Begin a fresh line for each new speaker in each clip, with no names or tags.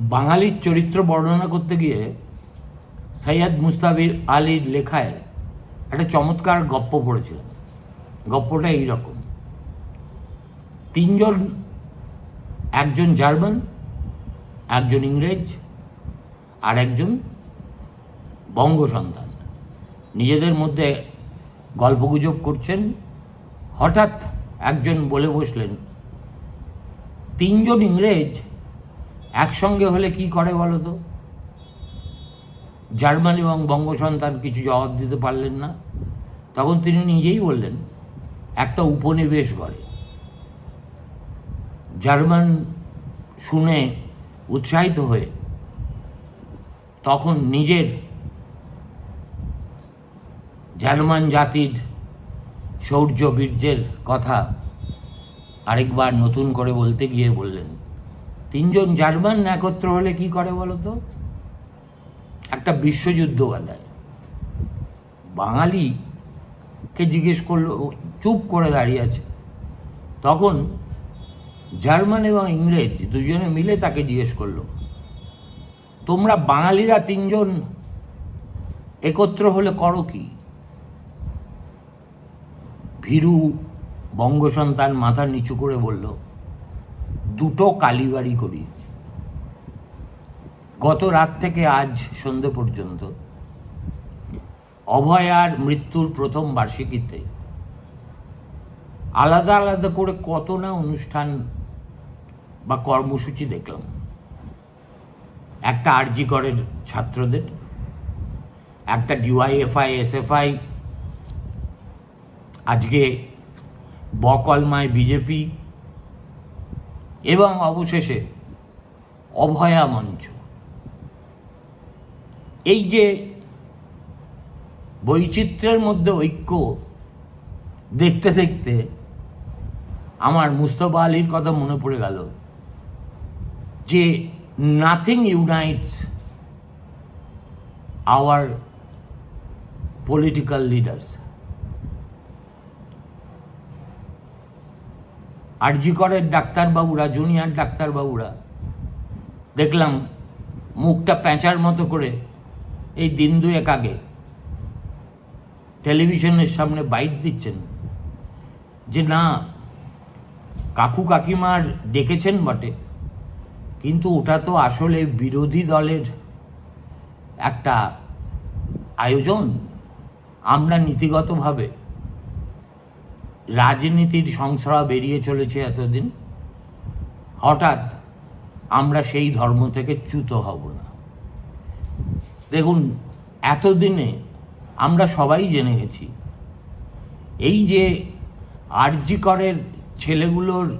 বাঙালির চরিত্র বর্ণনা করতে গিয়ে সৈয়দ মুস্তাবির আলীর লেখায় একটা চমৎকার গপ্প পড়েছিলাম গপ্পটা এইরকম। তিনজন, একজন জার্মান, একজন ইংরেজ আর একজন বঙ্গ সন্তান। নিজেদের মধ্যে গল্পগুজব করছেন। হঠাৎ একজন বলে বসলেন, তিনজন ইংরেজ একসঙ্গে হলে কি করে বলো তো? জার্মান এবং বঙ্গ সন্তান কিছু জবাব দিতে পারলেন না। তখন তিনি নিজেই বললেন, একটা উপনিবেশ গড়ে। জার্মান শুনে উৎসাহিত হয়ে তখন নিজের জার্মান জাতির শৌর্য বীর্যের কথা আরেকবার নতুন করে বলতে গিয়ে বললেন তিনজন জার্মান একত্র হলে কি করে বলো তো একটা বিশ্বযুদ্ধ বাঁধায় বাঙালিকে জিজ্ঞেস করল চুপ করে দাঁড়িয়ে আছে। তখন জার্মান এবং ইংরেজ দুজনে মিলে তাকে জিজ্ঞেস করল, তোমরা বাঙালিরা তিনজন একত্র হলে করো কি? ভীরু বঙ্গ সন্তান মাথা নিচু করে বলল দুটো কালীবাড়ি করি। গত রাত থেকে আজ সন্ধে পর্যন্ত। অভয়ার মৃত্যুর প্রথম বার্ষিকীতে। আলাদা আলাদা করে কত না অনুষ্ঠান বা কর্মসূচি দেখলাম। একটা আরজি করের ছাত্রদের, একটা ডিওয়াইএফআই, এসএফআই, আজকে বকলমায় বিজেপি এবং অবশেষে অভয়া মঞ্চ। এই যে বৈচিত্র্যের মধ্যে ঐক্য দেখতে দেখতে আমার মুস্তফা আলীর কথা মনে পড়ে গেল যে nothing unites our political leaders R G করের ডাক্তারবাবুরা, জুনিয়র ডাক্তারবাবুরা। দেখলাম মুখটা প্যাঁচার মতো করে এই দিন দুয়েক আগে টেলিভিশনের সামনে বাইট দিচ্ছেন। যে না, কাকু কাকিমার ডেকেছেন বটে, কিন্তু ওটা তো আসলে বিরোধী দলের একটা আয়োজন। আমরা নীতিগতভাবে রাজনীতির সংসরা বেরিয়ে চলেছে এতদিন। হঠাৎ আমরা সেই ধর্ম থেকে চ্যুত হব না। দেখুন, এতদিনে আমরা সবাই জেনে গেছি, এই যে আরজি করের ছেলেগুলোর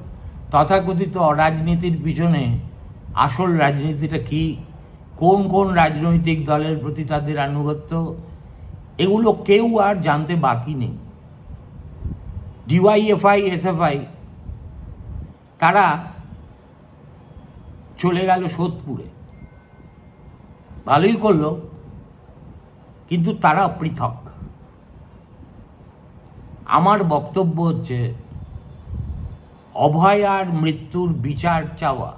তথাকথিত অরাজনীতির পিছনে আসল রাজনীতিটা কি, কোন কোন রাজনৈতিক দলের প্রতি তাদের আনুগত্য, এগুলো কেউ আর জানতে বাকি নেই। ডিওয়াইএফআই এসএফআই তারা চলে গেল সোদপুরে। ভালোই করল, কিন্তু তারা পৃথক। আমার বক্তব্য হচ্ছে অভয়ার মৃত্যুর বিচার চাওয়া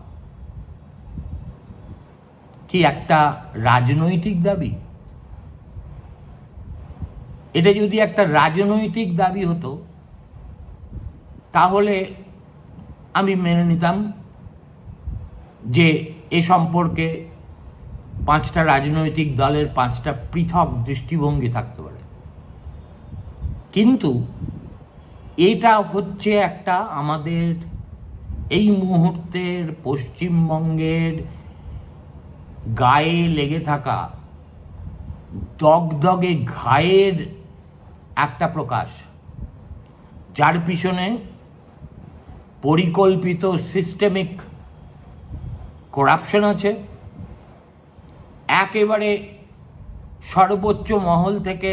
কি একটা রাজনৈতিক দাবি? এটা যদি একটা রাজনৈতিক দাবি হতো তাহলে আমি মেনে নিতাম যে এ সম্পর্কে পাঁচটা রাজনৈতিক দলের পাঁচটা পৃথক দৃষ্টিভঙ্গি থাকতে পারে। কিন্তু এটা হচ্ছে একটা আমাদের এই মুহূর্তের পশ্চিমবঙ্গের গায়ে লেগে থাকা দগদগে ঘায়ের একটা প্রকাশ। যার পিছনে পরিকল্পিত সিস্টেমিক করাপশন আছে। একেবারে সর্বোচ্চ মহল থেকে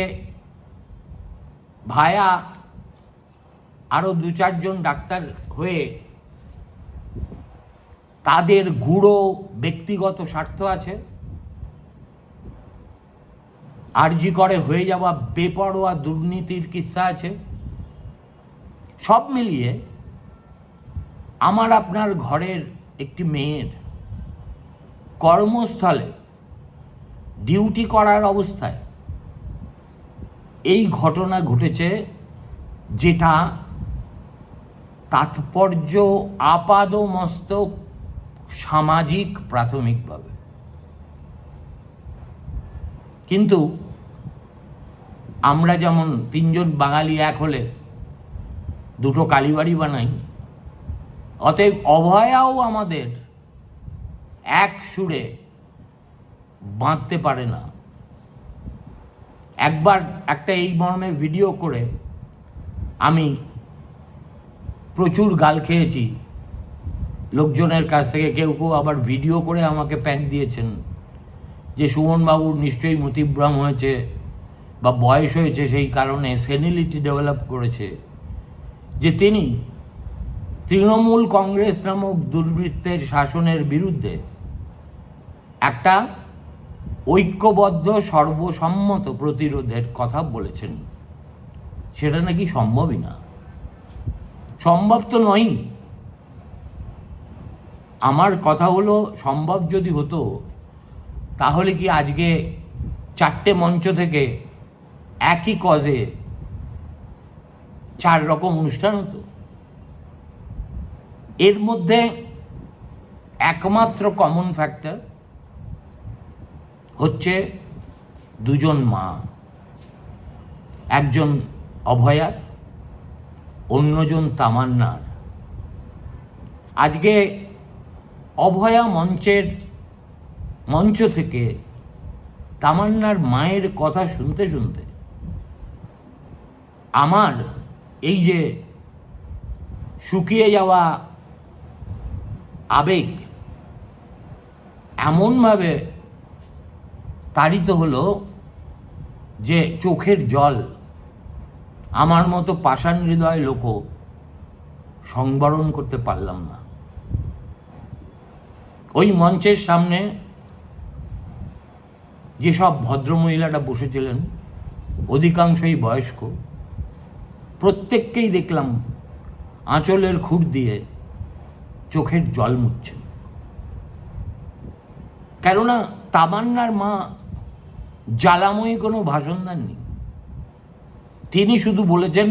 ভায়া আরও দু চারজন ডাক্তার হয়ে তাদের গুঁড়ো ব্যক্তিগত স্বার্থ আছে। আরজি করে হয়ে যাওয়া বেপরোয়া দুর্নীতির কিস্সা আছে। সব মিলিয়ে আমার আপনার ঘরের একটি মেয়ের কর্মস্থলে ডিউটি করার অবস্থায় এই ঘটনা ঘটেছে যেটা তাৎপর্য, আপাদমস্তক, সামাজিক, প্রাথমিকভাবে। কিন্তু আমরা যেমন তিনজন বাঙালি এক হলে দুটো কালীবাড়ি বানাই অতএব অভয়াও আমাদের এক সুরে বাঁধতে পারে না। একবার একটা এই মর্মে ভিডিও করে আমি প্রচুর গাল খেয়েছি। লোকজনের কাছ থেকে কেউ কেউ আবার ভিডিও করে আমাকে প্যাক দিয়েছেন যে সুমনবাবুর নিশ্চয়ই মতিভ্রম হয়েছে বা বয়স হয়েছে সেই কারণে সেনিলিটি ডেভেলপ করেছে। যে তিনি তৃণমূল কংগ্রেস নামক দুর্বৃত্তের শাসনের বিরুদ্ধে একটা ঐক্যবদ্ধ, সর্বসম্মত প্রতিরোধের কথা বলেছেন। সেটা নাকি সম্ভবই না। সম্ভব তো নয় আমার কথা হলো, সম্ভব যদি হতো, তাহলে কি আজকে চারটে মঞ্চ থেকে একই কজে চার রকম অনুষ্ঠান হতো? এর মধ্যে একমাত্র কমন ফ্যাক্টর হচ্ছে দুজন মা। একজন অভয়ার, অন্যজন তামান্নার। আজকে অভয়া মঞ্চের, মঞ্চ থেকে তামান্নার মায়ের কথা শুনতে শুনতে আমার এই যে শুকিয়ে যাওয়া আবেগ। এমনভাবে তাড়িত হলো যে চোখের জল আমার মতো পাষাণ হৃদয় লোকও সংবরণ করতে পারলাম না। ওই মঞ্চের সামনে যেসব ভদ্রমহিলারা বসেছিলেন, অধিকাংশই বয়স্ক, প্রত্যেককেই দেখলাম আঁচলের খুঁট দিয়ে চোখের জল মুচ্ছেন কেননা তামান্নার মা জ্বালাময়ী কোনো ভাষণ দেননি। তিনি শুধু বলেছেন,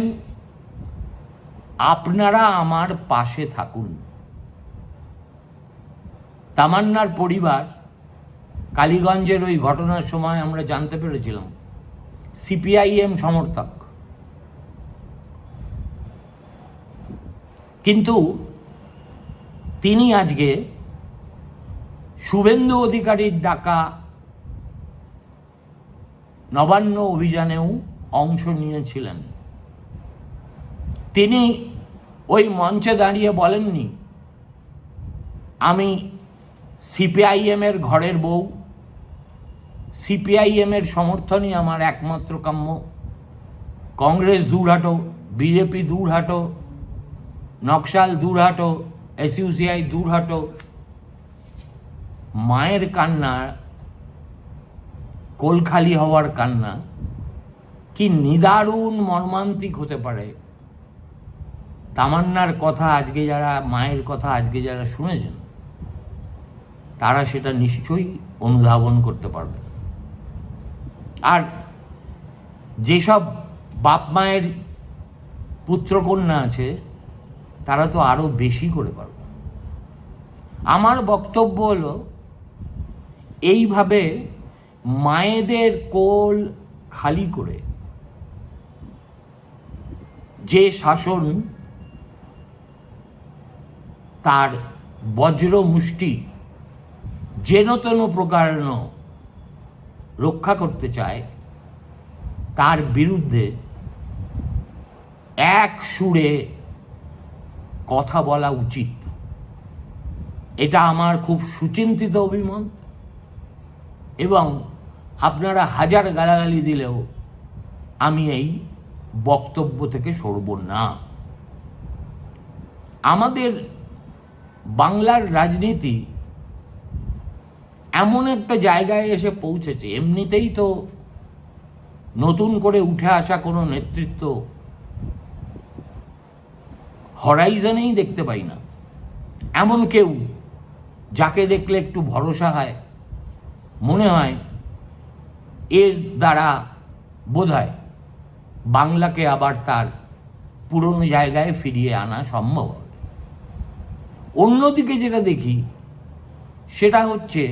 আপনারা আমার পাশে থাকুন। তামান্নার পরিবার কালীগঞ্জের ওই ঘটনার সময় আমরা জানতে পেরেছিলাম, সিপিআইএম সমর্থক। কিন্তু তিনি আজকে শুভেন্দু অধিকারীর ডাকা নবান্ন অভিযানেও অংশ নিয়েছিলেন। তিনি ওই মঞ্চে দাঁড়িয়ে বলেননি, আমি সিপিআইএমের ঘরের বউ। সিপিআইএমের সমর্থনই আমার একমাত্র কাম্য। কংগ্রেস দূর হাটো বিজেপি দূর হাটো নকশাল দূর হাটো এসইউসিআই দূর হাটো মায়ের কান্না, কোলখালি হওয়ার কান্না, কি নিদারুণ মর্মান্তিক হতে পারে? তামান্নার কথা আজকে যারা, মায়ের কথা আজকে যারা শুনেছেন, তারা সেটা নিশ্চয়ই অনুধাবন করতে পারবে। আর যেসব বাপ মায়ের পুত্রকন্যা আছে তারা তো আরও বেশি করে পারবে। আমার বক্তব্য হলো, এইভাবে মায়েদের কোল খালি করে যে শাসন তার বজ্র মুষ্টি যেন তেন প্রকারণ রক্ষা করতে চায়, তার বিরুদ্ধে এক সুরে কথা বলা উচিত। এটা আমার খুব সুচিন্তিত অভিমত। এবং আপনারা হাজার গালাগালি দিলেও আমি এই বক্তব্য থেকে সরব না। আমাদের বাংলার রাজনীতি এমন একটা জায়গায় এসে পৌঁছেছে, এমনিতেই তো নতুন করে উঠে আসা কোনো নেতৃত্ব হরাইজনেই দেখতে পাই না। এমন কেউ যাকে দেখলে একটু ভরসা হয়, মনে হয়, এর দ্বারা বোধ হয় বাংলাকে আবার তার পুরনো জায়গায় ফিরিয়ে আনা সম্ভব হবে। অন্যদিকে যেটা দেখি, সেটা হচ্ছে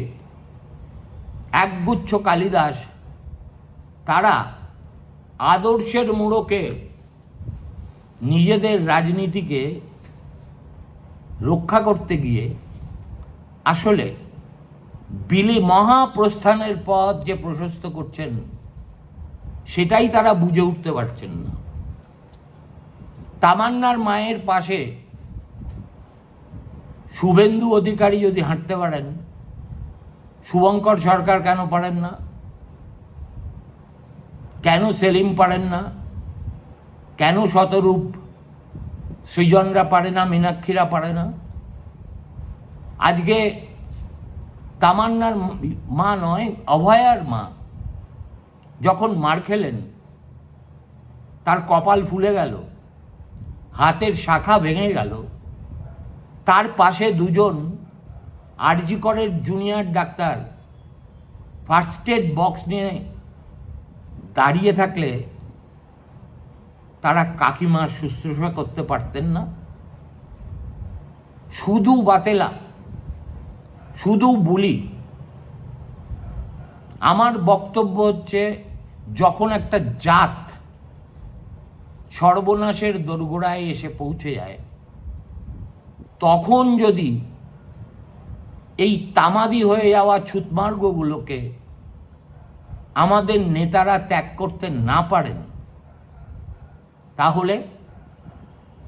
একগুচ্ছ কালিদাস, তারা আদর্শের মোড়কে নিজেদের রাজনীতিকে রক্ষা করতে গিয়ে আসলে বিলি মহাপ্রস্থানের পথ যে প্রশস্ত করছেন, সেটাই তারা বুঝে উঠতে পারছেন না। তামান্নার মায়ের পাশে শুভেন্দু অধিকারী যদি হাঁটতে পারেন, শুভঙ্কর সরকার কেন পারেন না? কেন সেলিম পারেন না? কেন শতরূপ? সৃজনরা পারে না, মীনাক্ষীরা পারে না। আজকে তামান্নার মা নয়, অভয়ার মা। যখন মার খেলেন, তার কপাল ফুলে গেল, হাতের শাখা ভেঙে গেল। তার পাশে দুজন আরজিকরের junior doctor, first aid box নিয়ে দাঁড়িয়ে থাকলে তারা কাকিমার শুশ্রূষা করতে পারতেন না। শুধু বাতেলা, শুধু বলি। আমার বক্তব্য হচ্ছে, যখন একটা জাত সর্বনাশের দোরগোড়ায় এসে পৌঁছে যায়, তখন যদি এই তামাদি হয়ে যাওয়া ছুতমার্গগুলোকে আমাদের নেতারা ত্যাগ করতে না পারেন তাহলে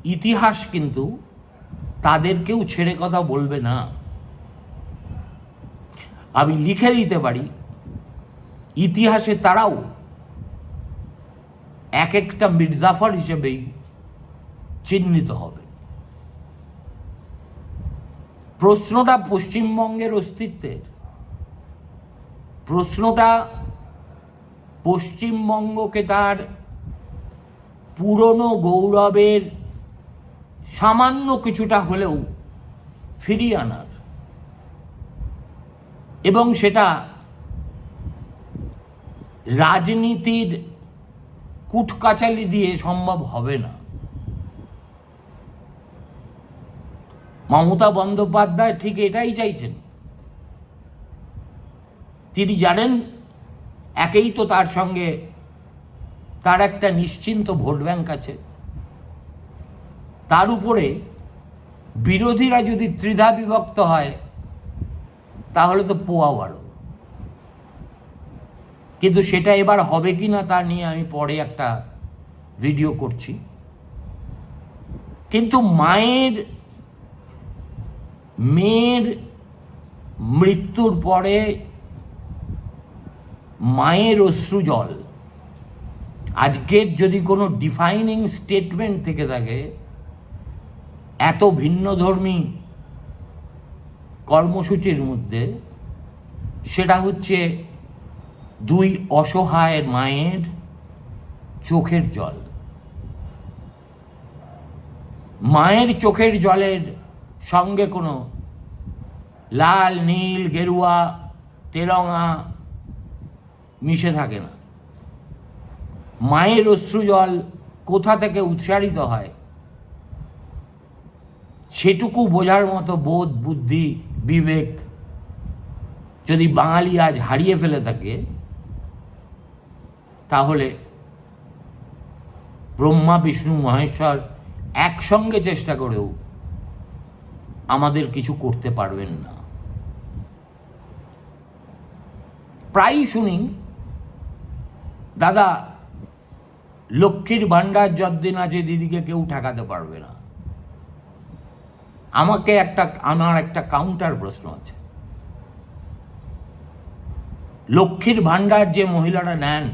ইতিহাস কিন্তু তাদেরকেও ছেড়ে কথা বলবে না। আমি লিখে দিতে পারি, ইতিহাসে তারাও এক একটা মির্জাফর হিসেবেই চিহ্নিত হবে। প্রশ্নটা পশ্চিমবঙ্গের অস্তিত্বের। প্রশ্নটা পশ্চিমবঙ্গকে তার পুরনো গৌরবের সামান্য কিছুটা হলেও ফিরিয়ে আনার। এবং সেটা রাজনীতির কুটকাচালি দিয়ে সম্ভব হবে না। মমতা বন্দ্যোপাধ্যায় ঠিক এটাই চাইছেন। তিনি জানেন, একেই তো তার সঙ্গে তার একটা নিশ্চিন্ত ভোট ব্যাংক আছে। তার উপরে বিরোধীরা যদি ত্রিধা বিভক্ত হয়, তাহলে তো পোয়া বাড়ো কিন্তু সেটা এবার হবে কি না তা নিয়ে আমি পরে একটা ভিডিও করছি। কিন্তু মায়ের, মেয়ের মৃত্যুর পরে মায়ের অশ্রু জল। আজকের যদি কোনো ডিফাইনিং স্টেটমেন্ট থেকে থাকে, এত ভিন্নধর্মী কর্মসূচির মধ্যে, সেটা হচ্ছে দুই অসহায় মায়ের চোখের জল। মায়ের চোখের জলের সঙ্গে কোনো লাল, নীল, গেরুয়া, তেরঙা মিশে থাকে না। মায়ের অশ্রু জল কোথা থেকে উৎসারিত হয়? সেটুকু বোঝার মতো বোধ, বুদ্ধি, বিবেক যদি বাঙালি আজ হারিয়ে ফেলে থাকে, তাহলে ব্রহ্মা, বিষ্ণু, মহেশ্বর একসঙ্গে চেষ্টা করেও আমাদের কিছু করতে পারবেন না। প্রায়ই শুনি, দাদা লক্ষ্মীর ভাণ্ডার যতদিন আছে দিদিকে কেউ ঠেকাতে পারবে না। আমাকে একটা, আমার একটা কাউন্টার প্রশ্ন আছে। লক্ষ্মীর ভাণ্ডার যে মহিলারা নেন,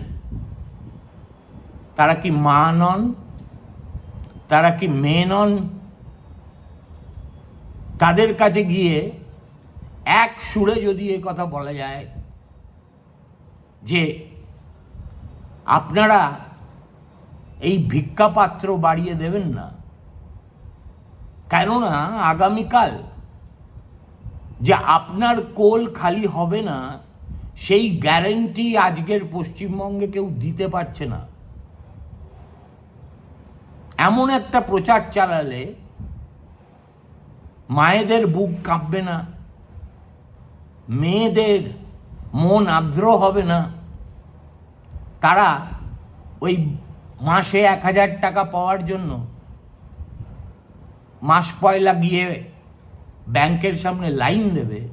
তারা কি মা নন? তারা কি মেয়ে নন? তাদের কাছে গিয়ে এক সুরে যদি এ কথা বলা যায় যে আপনারা এই ভিক্ষাপাত্র বাড়িয়ে দেবেন না। কেননা আগামীকাল যে আপনার কোল খালি হবে না, সেই গ্যারেন্টি আজকের পশ্চিমবঙ্গে কেউ দিতে পারছে না। এমন একটা প্রচার চালালে মায়েদের বুক কাঁপবে না, মেয়েদের মন আর্দ্র হবে না। তারা ওই মাসে এক হাজার টাকা পাওয়ার জন্য মাস পয়লা গিয়ে ব্যাংকের সামনে লাইন দেবে,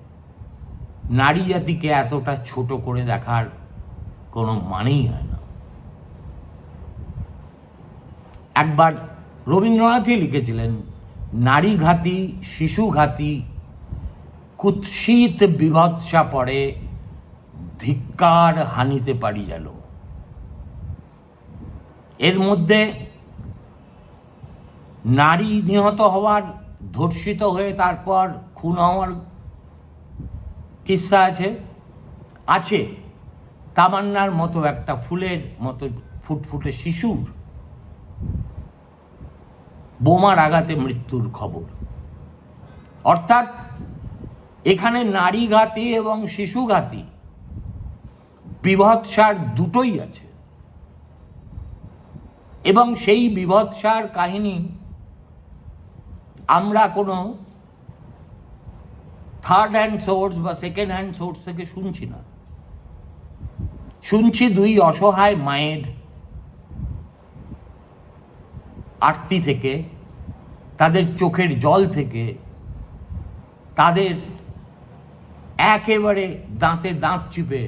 নারী জাতিকে এতটা ছোট করে দেখার কোনো মানেই হয় না। একবার রবীন্দ্রনাথই লিখেছিলেন নারীঘাতী শিশুঘাতী কুৎসিত বিভৎসা পরে ধিক্কার হানিতে পারি যেন। এর মধ্যে নারী নিহত হওয়ার, ধর্ষিত হয়ে তারপর খুন হওয়ার কিস্সা আছে? আছে। তামান্নার মতো একটা ফুলের মতো ফুটফুটে শিশুর বোমার আঘাতে মৃত্যুর খবর। অর্থাৎ এখানে নারীঘাতী এবং শিশুঘাতী বিভৎসার দুটোই আছে। এবং সেই বিভৎসার কাহিনী আমরা কোনো থার্ড হ্যান্ড সোর্স বা সেকেন্ড হ্যান্ড সোর্স থেকে শুনছি না। শুনছি দুই অসহায় মায়ের আরতি থেকে, তাদের চোখের জল থেকে, তাদের একেবারে দাঁতে দাঁত চিপে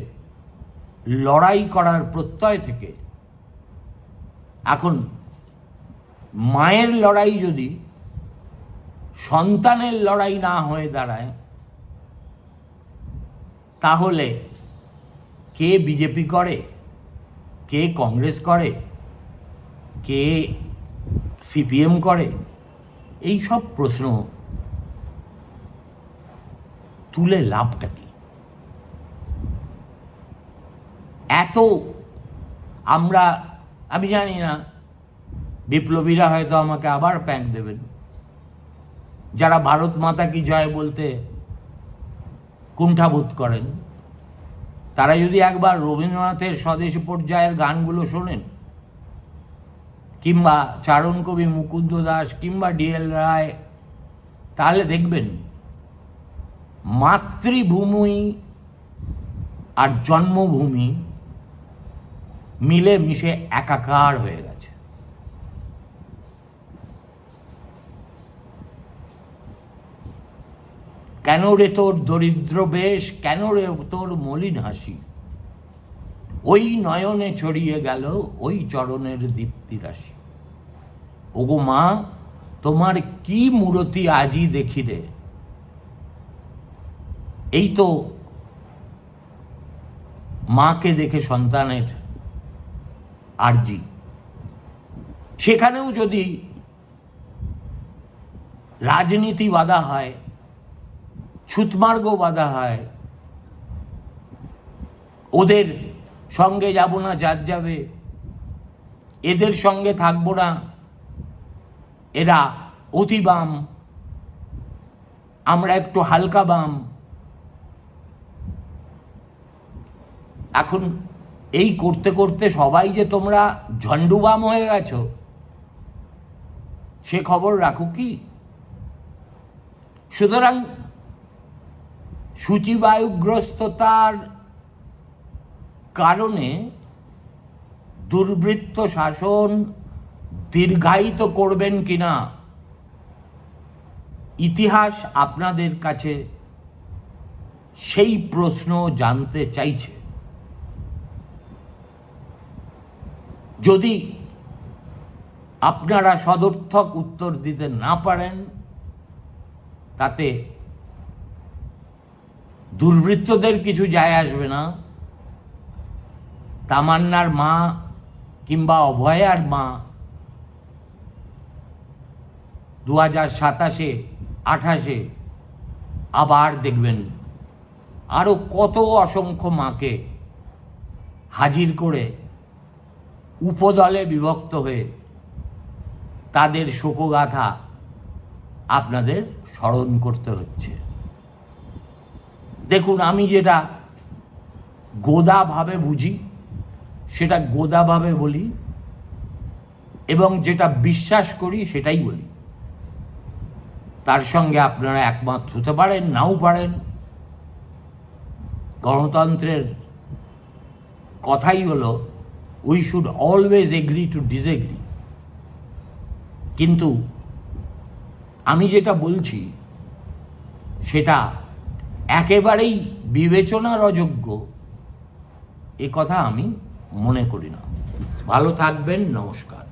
লড়াই করার প্রত্যয় থেকে এখন মায়ের লড়াই যদি সন্তানের লড়াই না হয়ে দাঁড়ায়, তাহলে কে বিজেপি করে, কে কংগ্রেস করে, কে সিপিএম করে, এই সব প্রশ্ন তুলে লাভটা কি? এত আমরা আমি জানি না। বিপ্লবীরা হয়তো আমাকে আবার প্যাঁক দেবেন। যারা ভারত মাতা কি জয় বলতে কুণ্ঠাবোধ করেন, তারা যদি একবার রবীন্দ্রনাথের স্বদেশ পর্যায়ের গানগুলো শোনেন, কিংবা চারণ কবি মুকুন্দ দাস কিংবা ডিএল রায়, তাহলে দেখবেন মাতৃভূমি আর জন্মভূমি মিলে মিশে একাকার হয়ে গেছে। কেন রে তোর দরিদ্র বেশ? কেন রে তোর মলিন হাসি? ওই নয়নে ছড়িয়ে গেল ওই চরণের দীপ্তি রাশি। ওগো মা, তোমার কি মূরতি আজই দেখি রে? এই তো মাকে দেখে সন্তানের আরজি। সেখানেও যদি রাজনীতি বাধা হয় ছুতমার্গ বাধা হয়, ওদের সঙ্গে যাব না, যার যাবে, এদের সঙ্গে থাকব না, এরা অতি বাম, আমরা একটু হালকা বাম। এখন এই করতে করতে সবাই যে তোমরা ঝন্ডুবাম হয়ে গেছো, সে খবর রাখো কি? সুতরাং সূচিবায়ুগ্রস্ততার কারণে দুর্বৃত্ত শাসন দীর্ঘায়িত করবেন কিনা? ইতিহাস আপনাদের কাছে সেই প্রশ্ন জানতে চাইছে। যদি আপনারা সদর্থক উত্তর দিতে না পারেন, তাতে দুর্বৃত্তদের কিছু যায় আসবে না। তামান্নার মা কিংবা অভয়ার মা দু হাজার সাতাশে, আঠাশে আবার দেখবেন আরও কত অসংখ্য মাকে হাজির করে উপদলে বিভক্ত হয়ে তাদের শোকগাথা আপনাদের স্মরণ করতে হচ্ছে। দেখুন, আমি যেটা গোদাভাবে বুঝি, সেটা গোদাভাবে বলি এবং যেটা বিশ্বাস করি, সেটাই বলি। তার সঙ্গে আপনারা একমত হতে পারেন, নাও পারেন। গণতন্ত্রের কথাই হলো we should always agree to disagree কিন্তু আমি যেটা বলছি, সেটা একেবারেই বিবেচনার অযোগ্য। এ কথা আমি মনে করি না। ভালো থাকবেন, নমস্কার।